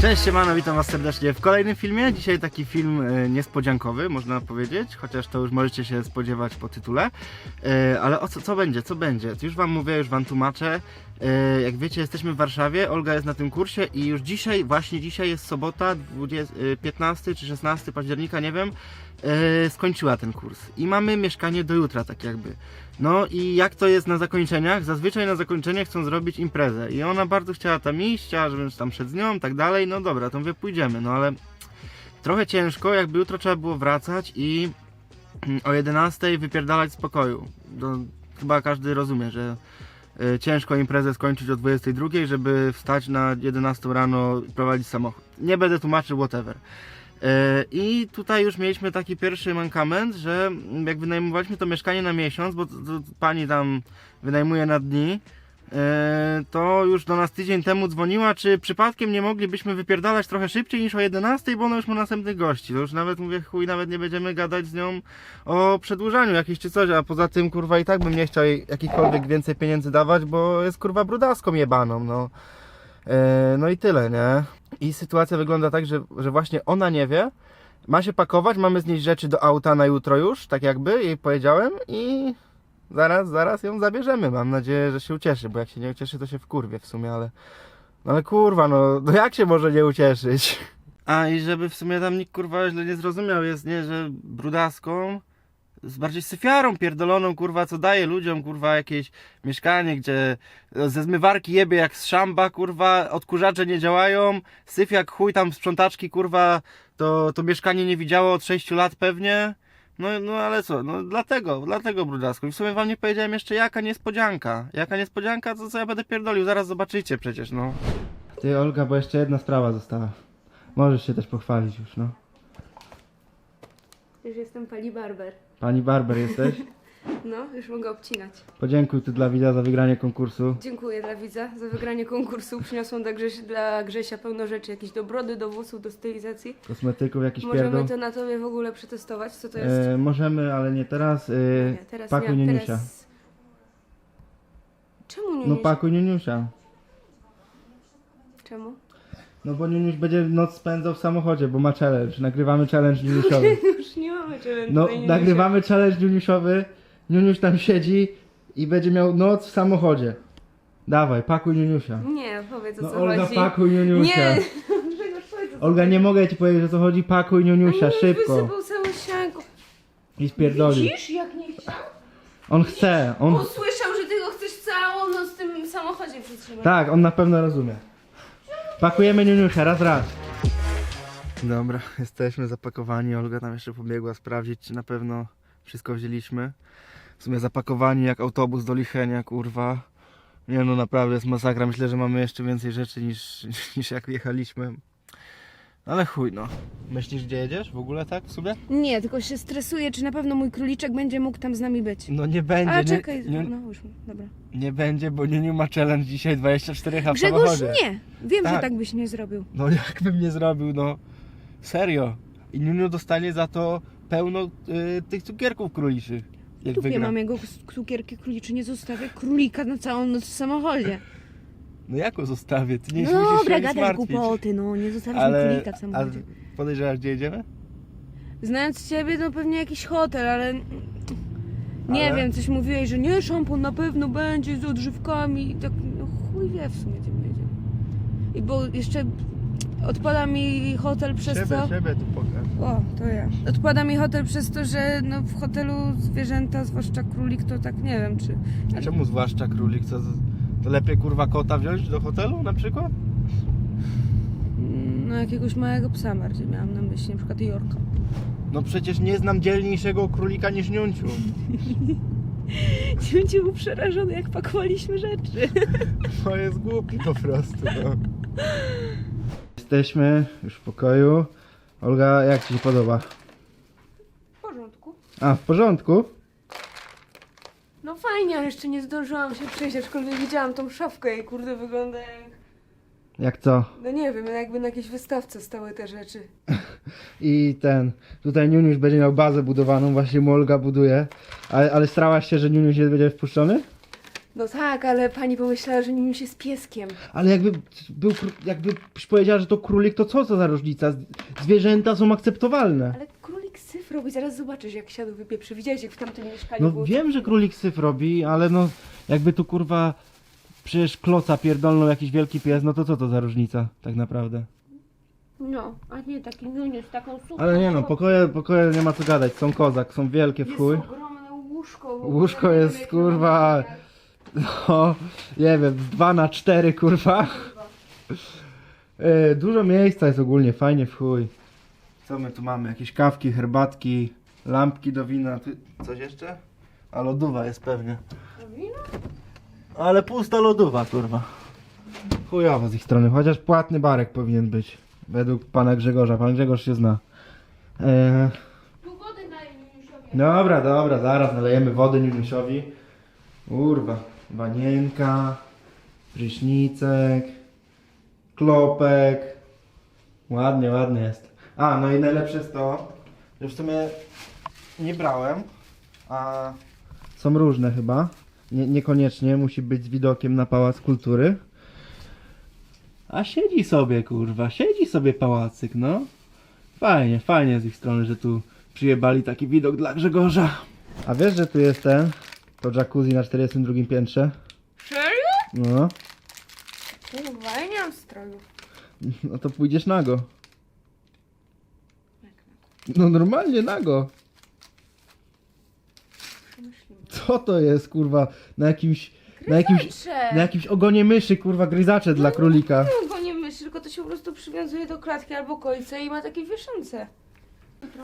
Cześć, siemano, witam was serdecznie w kolejnym filmie. Dzisiaj taki film e, niespodziankowy, można powiedzieć, chociaż to już możecie się spodziewać po tytule. E, ale o co, co będzie, co będzie? Już wam mówię, już wam tłumaczę. E, jak wiecie, jesteśmy w Warszawie, Olga jest na tym kursie i już dzisiaj, właśnie dzisiaj jest sobota, 20, e, 15 czy 16 października, nie wiem, skończyła ten kurs. I mamy mieszkanie do jutra, tak jakby. No i jak to jest na zakończeniach? Zazwyczaj na zakończenie chcą zrobić imprezę i ona bardzo chciała tam iść, chciała, żebym tam szedł z nią, tak dalej, no dobra, to mówię, pójdziemy, no ale trochę ciężko, jakby jutro trzeba było wracać i mm, o 11 wypierdalać z pokoju. No, chyba każdy rozumie, że y, ciężko imprezę skończyć o 22, żeby wstać na 11 rano i prowadzić samochód. Nie będę tłumaczył, whatever. E, I tutaj już mieliśmy taki pierwszy mankament, że jak wynajmowaliśmy to mieszkanie na miesiąc, bo to, to pani tam wynajmuje na dni, e, to już do nas tydzień temu dzwoniła, czy przypadkiem nie moglibyśmy wypierdalać trochę szybciej niż o 11, bo ona już ma następnych gości. To już nawet mówię, chuj, nawet nie będziemy gadać z nią o przedłużaniu jakieś czy coś, a poza tym kurwa i tak bym nie chciał jej jakichkolwiek więcej pieniędzy dawać, bo jest kurwa brudaską jebaną, no. E, No i tyle, nie? I sytuacja wygląda tak, że, że właśnie ona nie wie, ma się pakować, mamy znieść rzeczy do auta na jutro już, tak jakby jej powiedziałem i zaraz, zaraz ją zabierzemy. Mam nadzieję, że się ucieszy, bo jak się nie ucieszy, to się wkurwie w sumie, ale no ale kurwa, no, no jak się może nie ucieszyć? A i żeby w sumie tam nikt kurwa źle nie zrozumiał, jest nie, że brudaską z bardziej syfiarą pierdoloną, kurwa, co daje ludziom, kurwa, jakieś mieszkanie, gdzie ze zmywarki jebie jak z szamba, kurwa, odkurzacze nie działają, syf jak chuj, tam sprzątaczki, kurwa, to, to mieszkanie nie widziało od 6 lat pewnie. No, no ale co, no dlatego, dlatego brudasko. I w sumie wam nie powiedziałem jeszcze jaka niespodzianka. Jaka niespodzianka, to co ja będę pierdolił, zaraz zobaczycie przecież, no. Ty Olga, bo jeszcze jedna sprawa została. Możesz się też pochwalić już, no. Już jestem pani Barber. Pani Barber jesteś? No, już mogę obcinać. Podziękuj tu dla widza za wygranie konkursu. Dziękuję dla widza za wygranie konkursu. Przyniosłam dla, Grześ, dla Grzesia pełno rzeczy, jakieś do brody, do włosów, do stylizacji. Kosmetyków, jakiś Możemy pierdol. to na tobie w ogóle przetestować, co to jest? E, możemy, ale nie teraz. E, nie, teraz pakuj nie, Niuniusia. teraz... Czemu nie? No pakuj Niuniusia. Czemu? No bo Niuniuś będzie noc spędzał w samochodzie, bo ma challenge. Nagrywamy challenge Niuniusiowy. Już nie mamy challenge. No, nagrywamy challenge Niuniusiowy. Niuniuś tam siedzi i będzie miał noc w samochodzie. Dawaj, pakuj Niuniusia. Nie, powiedz o No co Olga, chodzi. pakuj Niuniusia. Nie! Grzegorz, powiedz o co Olga, nie mogę ci powiedzieć o co chodzi, pakuj Niuniusia, chodzi. szybko. Wysypał całe sianko. I spierdoli. Widzisz, jak nie chciał? On chce, on... Usłyszał, że ty go chcesz całą noc w tym samochodzie przytrzymać. Tak, on na pewno rozumie. Pakujemy Niuniusia, raz, raz. Dobra, jesteśmy zapakowani. Olga tam jeszcze pobiegła sprawdzić, czy na pewno wszystko wzięliśmy. W sumie zapakowani jak autobus do Lichenia, kurwa. Nie no, naprawdę jest masakra. Myślę, że mamy jeszcze więcej rzeczy niż, niż jak jechaliśmy. Ale chuj no. Myślisz, gdzie jedziesz w ogóle tak w sumie? Nie, tylko się stresuję, czy na pewno mój króliczek będzie mógł tam z nami być. No nie będzie. A nie, czekaj, nie, no już, dobra. nie będzie, bo Niuniu ma challenge dzisiaj 24 h w Grzegorz, samochodzie. nie! Wiem, Tak. że tak byś nie zrobił. No jak bym nie zrobił, no serio. I Niuniu dostanie za to pełno y, tych cukierków króliczych. Jak Tu wygra. mam jego cukierki króliczy, nie zostawię królika na całą noc w samochodzie. No jak go zostawię? Ty nie No musisz się dobra, nic gadaj martwić. głupoty, no nie zostawisz mi Ale królika w a samochodzie. podejrzewasz gdzie jedziemy? Znając ciebie, no pewnie jakiś hotel, ale... Nie Ale? wiem, coś mówiłeś, że nie, szampon na pewno będzie z odżywkami i tak, no chuj wie w sumie, gdzie my jedziemy. I bo jeszcze odpada mi hotel przez to... siebie tu pokaż. O, to ja. Odpada mi hotel przez to, że no, w hotelu zwierzęta, zwłaszcza królik, to tak nie wiem, czy... A czemu zwłaszcza królik? Co, to lepiej kurwa kota wziąć do hotelu na przykład? No jakiegoś małego psa bardziej miałam na myśli, na przykład Jorka. No przecież nie znam dzielniejszego królika niż Niunciu. Ciącie był przerażony, jak pakowaliśmy rzeczy. To jest głupi po prostu. No. Jesteśmy już w pokoju. Olga, jak Ci się podoba? W porządku. A, w porządku? No fajnie, ale jeszcze nie zdążyłam się przejść, aczkolwiek widziałam tą szafkę i kurde wygląda jak... Jak co? No nie wiem, jakby na jakiejś wystawce stały te rzeczy. I ten, tutaj Niuniusz będzie miał bazę budowaną, właśnie mu Olga buduje. Ale, ale starałaś się, że Niuniusz nie będzie wpuszczony? No tak, ale pani pomyślała, że nim się z pieskiem. Ale jakby był, jakbyś powiedziała, że to królik, to co to za różnica? Zwierzęta są akceptowalne. Ale królik syf robi, zaraz zobaczysz jak siadł wypieprzy. Widziałeś jak w tamtym mieszkaniu No było? wiem, że królik syf robi, ale no jakby tu kurwa przecież kloca pierdolną jakiś wielki pies, no to co to za różnica tak naprawdę? No, a nie taki nunie z taką super. Ale nie no, pokoje, pokoje nie ma co gadać, są kozak, są wielkie w Jest chuj. ogromne łóżko. w ogóle, Łóżko nie wiem, jest, jak kurwa, wygląda. No, nie wiem, 2 na 4 kurwa. E, Dużo miejsca jest ogólnie, fajnie w chuj. Co my tu mamy? Jakieś kawki, herbatki, lampki do wina. Ty, coś jeszcze? A lodowa jest pewnie. Ale pusta lodowa, kurwa. Chujowo z ich strony, chociaż płatny barek powinien być. Według pana Grzegorza. Pan Grzegorz się zna. E, Tu wody na. Dobra, dobra, zaraz nalejemy wody Niuniusiowi. Urwa, banienka, prysznicek, klopek. Ładnie, ładnie jest. A, no i najlepsze jest to, że w sumie nie brałem, a są różne chyba. Nie, niekoniecznie musi być z widokiem na Pałac Kultury. A siedzi sobie, kurwa, siedzi sobie pałacyk, no. Fajnie, fajnie z ich strony, że tu przyjebali taki widok dla Grzegorza. A wiesz, że tu jest ten, to jacuzzi na 42 piętrze? Serio? No, Kurwa, ja nie mam stroju. no to pójdziesz nago. No normalnie nago. Przemyślimy. Co to jest, kurwa, na jakimś, na jakimś, Gryzacze! na jakimś ogonie myszy, kurwa, gryzacze dla królika. No bo nie myśl, tylko to się po prostu przywiązuje do klatki albo końca i ma takie wieszance.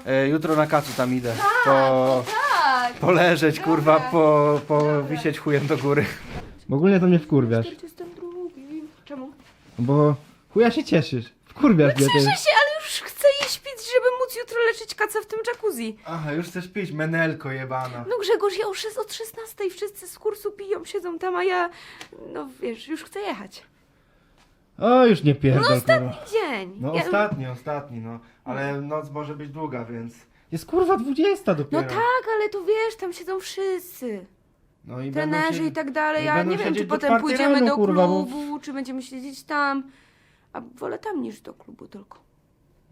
E, jutro na kacu tam idę. Po, Tak! poleżeć, kurwa, po, po wisieć chujem do góry. Ogólnie to mnie wkurwiasz, 42. Czemu? bo chuja się cieszysz. Wkurwiasz mnie. ty. Cieszę się, ale już chcę iść pić, żeby móc jutro leczyć kaca w tym jacuzzi. Aha, już chcesz pić, menelko jebana. No Grzegorz, ja już jest od 16, wszyscy z kursu piją, siedzą tam, a ja, no wiesz, już chcę jechać. O, już nie pierdol, No kurwa. ostatni dzień. No ja, ostatni, ostatni, no. Ale noc może być długa, więc... Jest kurwa 20 dopiero. no tak, ale to wiesz, tam siedzą wszyscy. No i będą Trenerzy się- i tak dalej. i Ja będą nie wiem, czy do potem czwartej pójdziemy rano, do kurwa, bo- klubu, czy będziemy siedzieć tam. A wolę tam niż do klubu tylko.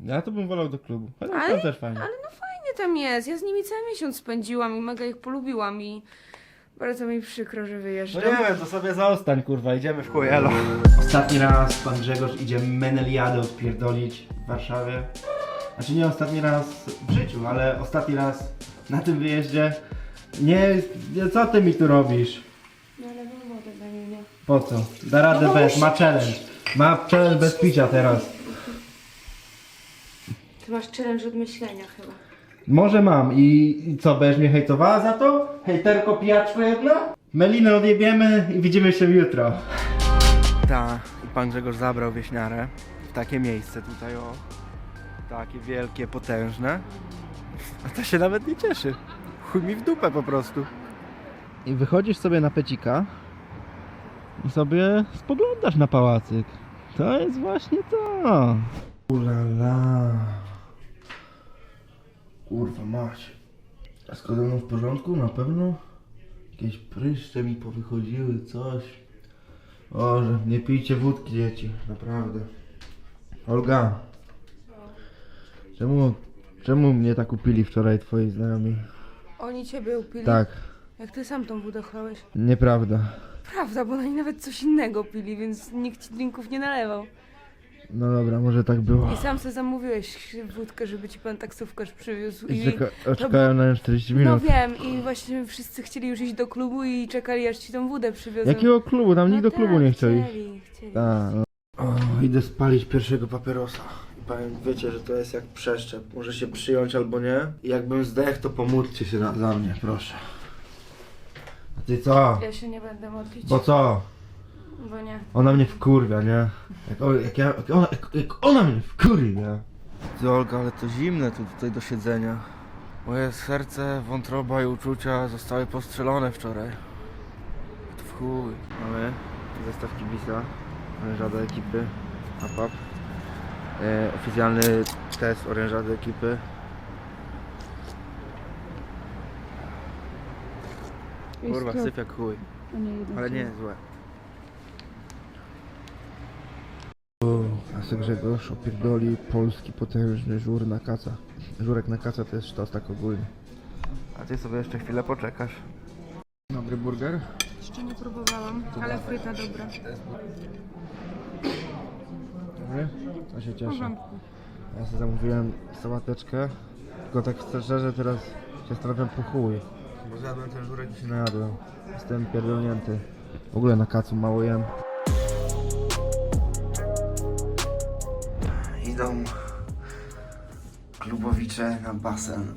Ja to bym wolał do klubu. Ale- tam też fajnie. Ale no fajnie tam jest. Ja z nimi cały miesiąc spędziłam i mega ich polubiłam i bardzo mi przykro, że No wyjeżdżam. nie wiem, to sobie zostań, kurwa, idziemy w chuj, elo. Ostatni raz pan Grzegorz idzie Meneliadę odpierdolić w Warszawie. Znaczy nie ostatni raz w życiu, ale ostatni raz na tym wyjeździe. Nie, nie co ty mi tu robisz? No ale mam wodę dla niej, nie? Po co? Da radę No bez, musi ma challenge. Ma challenge bez picia teraz. Ty masz challenge od myślenia chyba. Może mam i, i co, będziesz mnie hejtowała za to? Hejterko pijaczko jedna? Melinę odjebiemy i widzimy się jutro. Ta, i pan Grzegorz zabrał wieśniarę w takie miejsce tutaj o. Takie wielkie, potężne. A to się nawet nie cieszy. Chuj mi w dupę po prostu. I wychodzisz sobie na pecika i sobie spoglądasz na pałacyk. To jest właśnie to. Ulala. Kurwa mać. A z kodoną w porządku? Na pewno? Jakieś pryszcze mi powychodziły, coś. Boże, nie pijcie wódki dzieci, naprawdę. Olga. Czemu, czemu mnie tak upili wczoraj twoi znajomi? Oni ciebie upili? Tak, Jak ty sam tą wódę chlałeś? nieprawda. Prawda, bo oni nawet coś innego pili, więc nikt ci drinków nie nalewał. No dobra, może tak było. I sam sobie zamówiłeś wódkę, żeby ci pan taksówkarz przywiózł. I I... czeka, czekałem na nią 40 No minut. wiem, i właśnie wszyscy chcieli już iść do klubu i czekali aż ci tą wódę przywiozą. Jakiego klubu? Tam no nikt do klubu nie chciał iść. chcieli, chcieli. A, no. O, idę spalić pierwszego papierosa. Powiem, wiecie, że to jest jak przeszczep. Może się przyjąć albo nie. I jakbym zdechł, to pomódlcie się na, za mnie, proszę. A ty co? Ja się nie będę modlić, Bo co? bo nie. Ona mnie wkurwia, nie? Jak, o, jak, ja, jak, ona, jak, jak ona mnie wkurwia. Ty Olga, ale to zimne tu tutaj do siedzenia. Moje serce, wątroba i uczucia zostały postrzelone wczoraj. To w chuj. Mamy zestaw kibica, orężada ekipy, APAP. E, oficjalny test orężady ekipy. Kurwa, syp jak chuj. Nie. Ale nie złe. A se Grzegorz opierdoli polski potężny żur na kaca. Żurek na kaca to jest sztos tak ogólnie. A ty sobie jeszcze chwilę poczekasz. Dobry burger. Jeszcze nie próbowałam, ale fryta dobra. Dobry? To się cieszę. Ja sobie zamówiłem sałateczkę, tylko tak szczerze teraz się zastanawiam po chuj. Bo zjadłem ten żurek i się najadłem. Jestem pierdolnięty. W ogóle na kacu mało jem. Idą klubowicze na basen.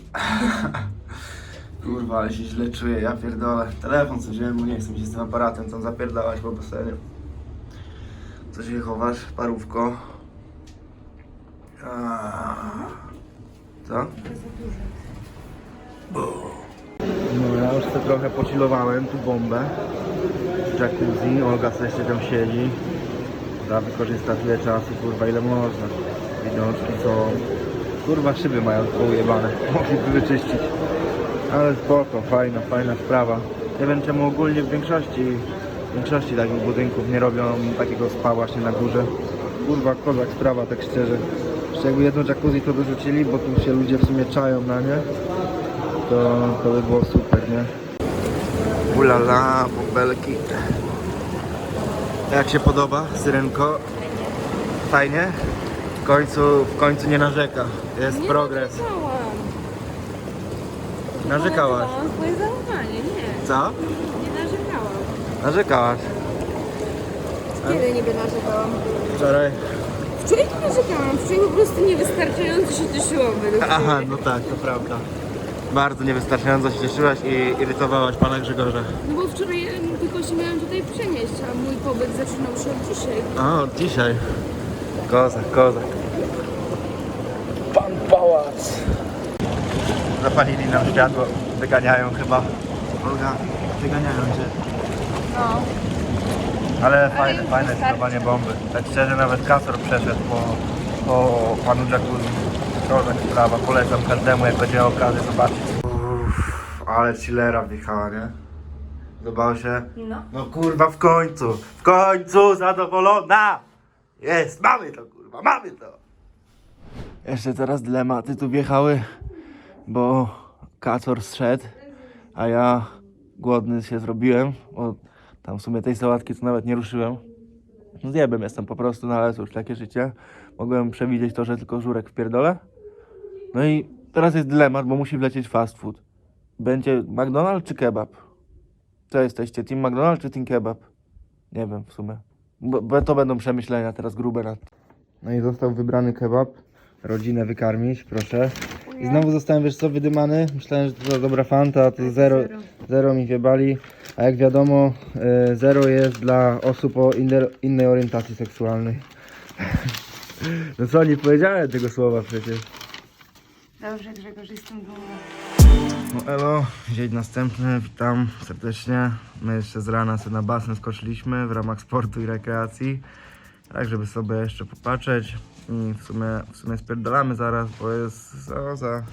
Kurwa, ale się źle czuję, ja pierdolę. Telefon co wziąłem, bo nie chcę mi się z tym aparatem tam zapierdalać po basenie. Co się chowasz, parówko? Aaaa. Co? No ja już sobie trochę pocilowałem tu bombę. Jacuzzi, Olga sobie jeszcze tam siedzi. Da wykorzysta tyle czasu, kurwa ile można. Widoczki są. Kurwa szyby mają ujebane. Mogliby wyczyścić. Ale spoko, fajna, fajna sprawa. Nie wiem czemu ogólnie w większości w większości takich budynków nie robią takiego spa właśnie na górze. Kurwa kozak sprawa, tak szczerze. Jeszcze jakby jedno jacuzzi to wyrzucili, bo tu się ludzie w sumie czają na nie. To, to by było super, nie? Ulala, bąbelki. Jak się podoba, Syrenko? Fajnie? W końcu, w końcu nie narzeka. Jest Nie progres. narzekałam. Narzekałaś. Swoje zachowanie, nie. Co? Narzekałaś. Kiedy niby narzekałam? Wczoraj. Wczoraj nie narzekałam, wczoraj po prostu niewystarczająco się cieszyłam według Aha, mnie. no tak, to prawda. Bardzo niewystarczająco się cieszyłaś i irytowałaś pana Grzegorza. No bo wczoraj em, tylko się miałam tutaj przenieść, a mój pobyt zaczynał się od dzisiaj. A, od dzisiaj. Kozak, kozak. Pan pałac. Zapalili nam światło. Wyganiają chyba. Olga, wyganiają cię. No. Ale fajne, już fajne wystarczy. bomby. Tak szczerze nawet Kasor przeszedł po, po panu Jacuzzi. Kozak sprawa, polecam każdemu jak będzie okazję zobaczyć. Uff, ale chillera wjechała, nie? Podobało się? No. No kurwa w końcu, w końcu zadowolona! Jest, mamy to kurwa, mamy to! Jeszcze teraz dylematy tu wjechały, bo kacor zszedł, a ja głodny się zrobiłem, bo tam w sumie tej sałatki to nawet nie ruszyłem. No zjebem jestem po prostu, no ale cóż, takie życie. Mogłem przewidzieć to, że tylko żurek w pierdole. No i teraz jest dylemat, bo musi wlecieć fast food. Będzie McDonald's czy kebab? Co jesteście, Team McDonald's czy Team Kebab? Nie wiem w sumie. Bo to będą przemyślenia teraz grube na No i został wybrany kebab. Rodzinę wykarmić, proszę. I znowu zostałem, wiesz co, wydymany. Myślałem, że to dobra fanta, a to zero, Zero. zero mi wiebali. A jak wiadomo, e, zero jest dla osób o inne, innej orientacji seksualnej. No co, nie powiedziałem tego słowa przecież. Dobrze Grzegorz, jestem dumna. No elo, dzień następny, witam serdecznie. My jeszcze z rana sobie na basen skoczyliśmy w ramach sportu i rekreacji. Tak, żeby sobie jeszcze popatrzeć. I w sumie, w sumie spierdolamy zaraz, bo jest za, za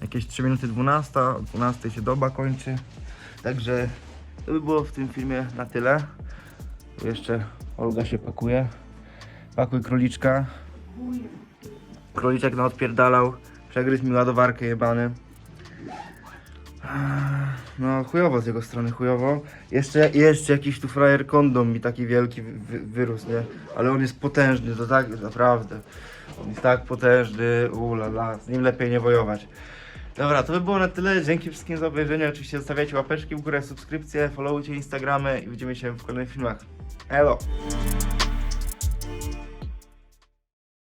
jakieś 3 minuty 12, o 12 się doba kończy. Także to by było w tym filmie na tyle. Tu jeszcze Olga się pakuje. Pakuj króliczka. Króliczek na odpierdalał. Przegryzł mi ładowarkę jebany. No chujowo z jego strony, chujowo. Jeszcze, jeszcze jakiś tu frajer kondom mi taki wielki wy, wy, wyrósł, nie? Ale on jest potężny, to tak naprawdę. On jest tak potężny, ulala, z nim lepiej nie wojować. Dobra, to by było na tyle. Dzięki wszystkim za obejrzenie. Oczywiście zostawiajcie łapeczki w górę, subskrypcje, followujcie Instagramy i widzimy się w kolejnych filmach. Elo!